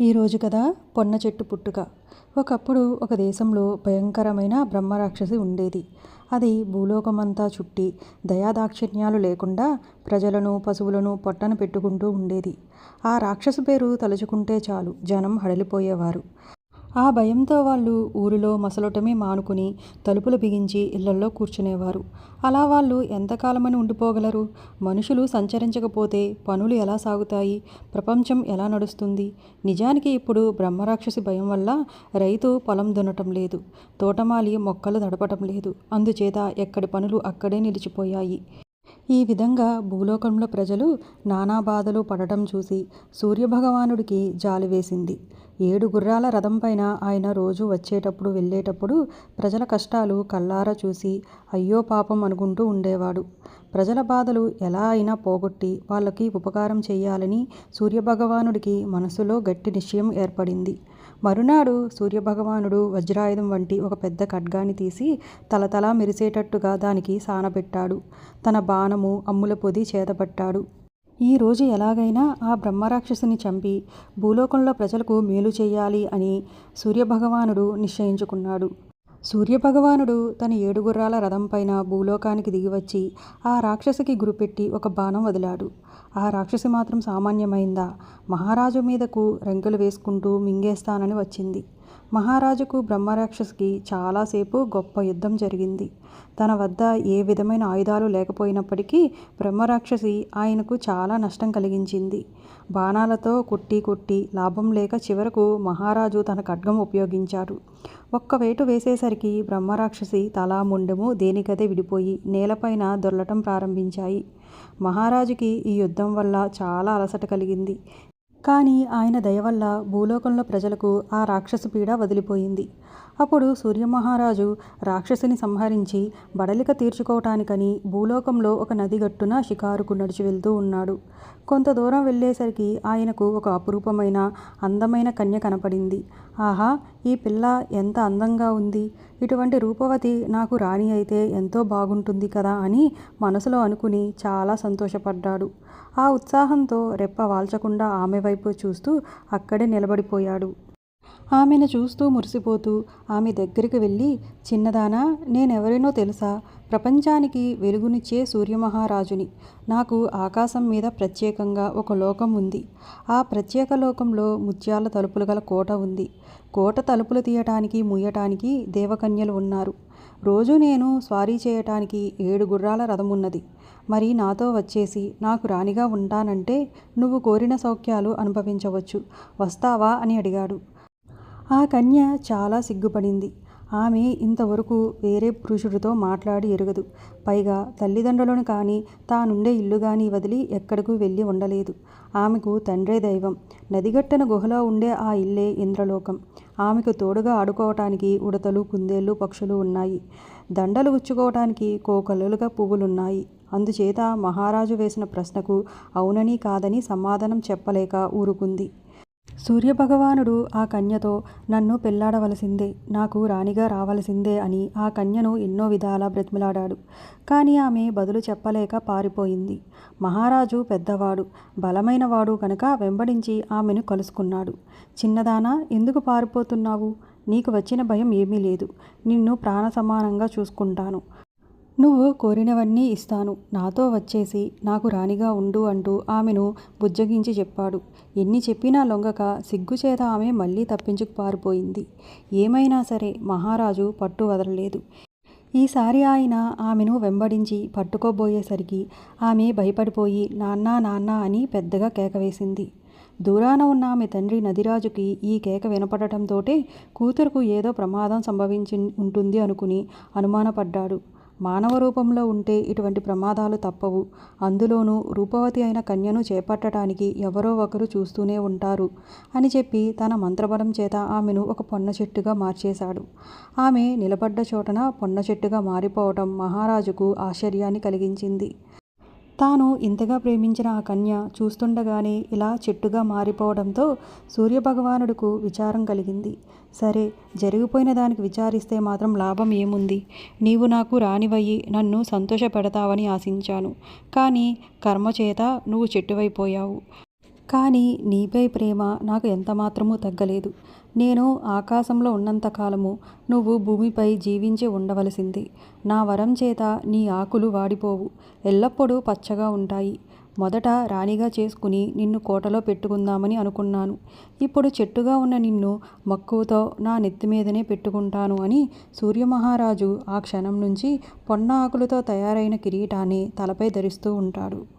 ఈరోజు కదా పొన్న చెట్టు పుట్టుక. ఒకప్పుడు ఒక దేశంలో భయంకరమైన బ్రహ్మరాక్షసి ఉండేది. అది భూలోకమంతా చుట్టి దయాదాక్షిణ్యాలు లేకుండా ప్రజలను పశువులను పొట్టన పెట్టుకుంటూ ఉండేది. ఆ రాక్షసు పేరు తలుచుకుంటే చాలు జనం హడలిపోయేవారు. ఆ భయంతో వాళ్ళు ఊరిలో మసలటమే మానుకుని తలుపులు బిగించి ఇళ్ళల్లో కూర్చునేవారు. అలా వాళ్ళు ఎంతకాలమని ఉండిపోగలరు? మనుషులు సంచరించకపోతే పనులు ఎలా సాగుతాయి? ప్రపంచం ఎలా నడుస్తుంది? నిజానికి ఇప్పుడు బ్రహ్మరాక్షసి భయం వల్ల రైతు పొలం దున్నటం లేదు. తోటమాలి మొక్కలు నడపటం లేదు. అందుచేత ఎక్కడి పనులు అక్కడే నిలిచిపోయాయి. ఈ విధంగా భూలోకంలో ప్రజలు నానా బాధలు పడటం చూసి సూర్యభగవానుడికి జాలి వేసింది. ఏడు గుర్రాల రథం పైన ఆయన రోజు వచ్చేటప్పుడు వెళ్ళేటప్పుడు ప్రజల కష్టాలు కల్లారా చూసి అయ్యో పాపం అనుకుంటూ ఉండేవాడు. ప్రజల బాధలు ఎలా అయినా పోగొట్టి వాళ్ళకి ఉపకారం చేయాలని సూర్యభగవానుడికి మనసులో గట్టి నిశ్చయం ఏర్పడింది. మరునాడు సూర్యభగవానుడు వజ్రాయుధం వంటి ఒక పెద్ద ఖడ్గాన్ని తీసి తలతలా మెరిసేటట్టుగా దానికి సానబెట్టాడు. తన బాణము అమ్ముల పొది చేతపట్టాడు. ఈ రోజు ఎలాగైనా ఆ బ్రహ్మరాక్షసుని చంపి భూలోకంలో ప్రజలకు మేలు చేయాలి అని సూర్యభగవానుడు నిశ్చయించుకున్నాడు. సూర్యభగవానుడు తన ఏడుగుర్రాల రథంపైన భూలోకానికి దిగివచ్చి ఆ రాక్షసికి గురిపెట్టి ఒక బాణం వదిలాడు. ఆ రాక్షసి మాత్రం సామాన్యమైందా? మహారాజు మీదకు రెంకలు వేసుకుంటూ మింగేస్తానని వచ్చింది. మహారాజుకు బ్రహ్మరాక్షసికి చాలాసేపు గొప్ప యుద్ధం జరిగింది. తన వద్ద ఏ విధమైన ఆయుధాలు లేకపోయినప్పటికీ బ్రహ్మరాక్షసి ఆయనకు చాలా నష్టం కలిగించింది. బాణాలతో కుట్టి కొట్టి లాభం లేక చివరకు మహారాజు తన ఖడ్గం ఉపయోగించారు ఒక్క వేటు వేసేసరికి బ్రహ్మరాక్షసి తలా ముండెము దేనికదే విడిపోయి నేలపైన దొర్లటం ప్రారంభించాయి. మహారాజుకి ఈ యుద్ధం వల్ల చాలా అలసట కలిగింది. కానీ ఆయన దయ వల్ల భూలోకంలో ప్రజలకు ఆ రాక్షస పీడ వదిలిపోయింది. అప్పుడు సూర్యమహారాజు రాక్షసుని సంహరించి బడలిక తీర్చుకోవటానికని భూలోకంలో ఒక నది గట్టున షికారుకు నడిచి వెళ్తూ ఉన్నాడు. కొంత దూరం వెళ్ళేసరికి ఆయనకు ఒక అపురూపమైన అందమైన కన్య కనపడింది. ఆహా ఈ పిల్ల ఎంత అందంగా ఉంది. ఇటువంటి రూపవతి నాకు రాణి అయితే ఎంతో బాగుంటుంది కదా అని మనసులో అనుకుని చాలా సంతోషపడ్డాడు. ఆ ఉత్సాహంతో రెప్ప వాల్చకుండా ఆమె వైపు చూస్తూ అక్కడే నిలబడిపోయాడు. ఆమెను చూస్తూ మురిసిపోతూ ఆమె దగ్గరికి వెళ్ళి చిన్నదానా నేనెవరినో తెలుసా? ప్రపంచానికి వెలుగునిచ్చే సూర్యమహారాజుని. నాకు ఆకాశం మీద ప్రత్యేకంగా ఒక లోకం ఉంది. ఆ ప్రత్యేక లోకంలో ముత్యాల తలుపులు గల కోట ఉంది. కోట తలుపులు తీయటానికి ముయ్యటానికి దేవకన్యలు ఉన్నారు. రోజు నేను స్వారీ చేయటానికి ఏడు గుర్రాల రథం ఉన్నది మరి నాతో వచ్చేసి నాకు రాణిగా ఉంటానంటే నువ్వు కోరిన సౌఖ్యాలు అనుభవించవచ్చు. వస్తావా? అని అడిగాడు. ఆ కన్య చాలా సిగ్గుపడింది. ఆమె ఇంతవరకు వేరే పురుషుడితో మాట్లాడి ఎరగదు. పైగా తల్లిదండ్రులను కానీ తానుండే ఇల్లు కానీ వదిలి ఎక్కడకు వెళ్ళి ఉండలేదు. ఆమెకు తండ్రే దైవం. నదిగట్టన గుహలో ఉండే ఆ ఇల్లే ఇంద్రలోకం. ఆమెకు తోడుగా ఆడుకోవటానికి ఉడతలు కుందేళ్ళు పక్షులు ఉన్నాయి. దండలు గుచ్చుకోవటానికి కోకలులుగా పువ్వులున్నాయి. అందుచేత మహారాజు వేసిన ప్రశ్నకు అవునని కాదని సమాధానం చెప్పలేక ఊరుకుంది. సూర్యభగవానుడు ఆ కన్యతో నన్ను పెళ్ళాడవలసిందే నాకు రాణిగా రావలసిందే అని ఆ కన్యను ఎన్నో విధాలా బ్రతిమలాడాడు. కానీ ఆమె బదులు చెప్పలేక పారిపోయింది. మహారాజు పెద్దవాడు బలమైనవాడు కనుక వెంబడించి ఆమెను కలుసుకున్నాడు. చిన్నదానా ఎందుకు పారిపోతున్నావు? నీకు వచ్చిన భయం ఏమీ లేదు. నిన్ను ప్రాణ సమానంగా చూసుకుంటాను. నువ్వు కోరినవన్నీ ఇస్తాను. నాతో వచ్చేసి నాకు రాణిగా ఉండు అంటూ ఆమెను బుజ్జగించి చెప్పాడు. ఎన్ని చెప్పినా లొంగక సిగ్గుచేత ఆమె మళ్ళీ తప్పించుకు పారిపోయింది. ఏమైనా సరే మహారాజు పట్టు వదలలేదు. ఈసారి ఆయన ఆమెను వెంబడించి పట్టుకోబోయేసరికి ఆమె భయపడిపోయి నాన్న నాన్న అని పెద్దగా కేక వేసింది దూరాన ఉన్న ఆమె తండ్రి నదిరాజుకి ఈ కేక వినపడటంతోటే కూతురుకు ఏదో ప్రమాదం సంభవించి ఉంటుంది అనుకుని అనుమానపడ్డాడు. మానవ రూపంలో ఉంటే ఇటువంటి ప్రమాదాలు తప్పవు. అందులోనూ రూపవతి అయిన కన్యను చేపట్టడానికి ఎవరో ఒకరు చూస్తూనే ఉంటారు అని చెప్పి తన మంత్రబలం చేత ఆమెను ఒక పొన్న చెట్టుగా మార్చేశాడు. ఆమె నిలబడ్డ చోటన పొన్న చెట్టుగా మారిపోవటం మహారాజుకు ఆశ్చర్యాన్ని కలిగించింది. తాను ఇంతగా ప్రేమించిన ఆ కన్య చూస్తుండగానే ఇలా చెట్టుగా మారిపోవడంతో సూర్యభగవానుడుకు విచారం కలిగింది. సరే జరిగిపోయిన దానికి విచారిస్తే మాత్రం లాభం ఏముంది? నీవు నాకు రానివయ్యి నన్ను సంతోషపెడతావని ఆశించాను. కానీ కర్మ చేత నువ్వు చెట్టువైపోయావు. కానీ నీపై ప్రేమ నాకు ఎంతమాత్రమూ తగ్గలేదు. నేను ఆకాశంలో ఉన్నంతకాలము నువ్వు భూమిపై జీవించి ఉండవలసింది. నా వరం చేత నీ ఆకులు వాడిపోవు. ఎల్లప్పుడూ పచ్చగా ఉంటాయి. మొదట రాణిగా చేసుకుని నిన్ను కోటలో పెట్టుకుందామని అనుకున్నాను. ఇప్పుడు చెట్టుగా ఉన్న నిన్ను మక్కువతో నా నెత్తి మీదనే పెట్టుకుంటాను అని సూర్యమహారాజు ఆ క్షణం నుంచి పొన్న ఆకులతో తయారైన కిరీటాన్ని తలపై ధరిస్తూ ఉంటాడు.